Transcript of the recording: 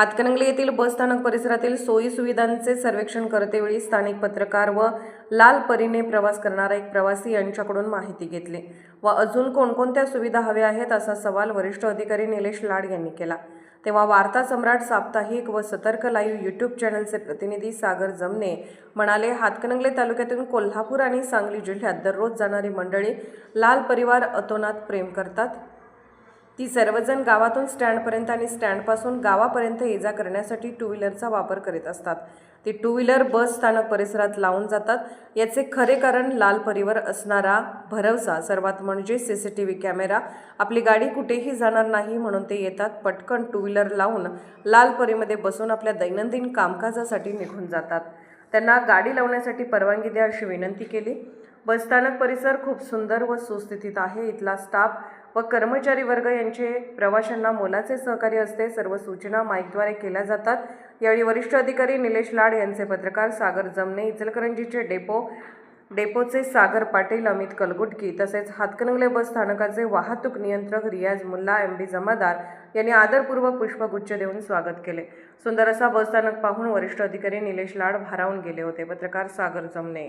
हातकणंगले येथील बसस्थानक परिसरातील सोयी सुविधांचे सर्वेक्षण करतेवेळी स्थानिक पत्रकार व लाल परीने प्रवास करणारा एक प्रवासी यांच्याकडून माहिती घेतली. व अजून कोणकोणत्या सुविधा हव्या आहेत असा सवाल वरिष्ठ अधिकारी निलेश लाड यांनी केला. तेव्हा वार्ता सम्राट साप्ताहिक व सतर्क लाईव्ह यूट्यूब चॅनलचे प्रतिनिधी सागर जमने म्हणाले हातकणंगले तालुक्यातून कोल्हापूर आणि सांगली जिल्ह्यात दररोज जाणारी मंडळी लाल परिवार अतोनात प्रेम करतात. ती सर्वजण गावातून स्टँडपर्यंत आणि स्टँडपासून गावापर्यंत ये जा करण्यासाठी टू व्हीलरचा वापर करीत असतात. ती टू व्हीलर बस स्थानक परिसरात लावून जातात. याचे खरे कारण लाल परीवर असणारा भरवसा सर्वात म्हणजे C C T V camera. आपली गाडी कुठेही जाणार नाही म्हणून ते येतात. पटकन टू व्हीलर लावून लाल परीमध्ये बसून आपल्या दैनंदिन कामकाजासाठी निघून जातात. त्यांना गाडी लावण्यासाठी परवानगी द्या अशी विनंती केली. बसस्थानक परिसर खूप सुंदर व सुस्थितीत आहे. इथला स्टाफ व कर्मचारी वर्ग यांचे प्रवाशांना मोलाचे सहकार्य असते. सर्व सूचना माईकद्वारे केल्या जातात. यावेळी वरिष्ठ अधिकारी निलेश लाड यांचे पत्रकार सागर जमने इचलकरंजीचे डेपो डेपोचे सागर पाटील अमित कलगुटकी तसेच हातकणंगले बस स्थानकाचे वाहतूक नियंत्रक रियाज मुल्ला एम बी जमादार यांनी आदरपूर्वक पुष्पगुच्छ देऊन स्वागत केले. सुंदर असा बसस्थानक पाहून वरिष्ठ अधिकारी निलेश लाड भारावून गेले होते. पत्रकार सागर जमने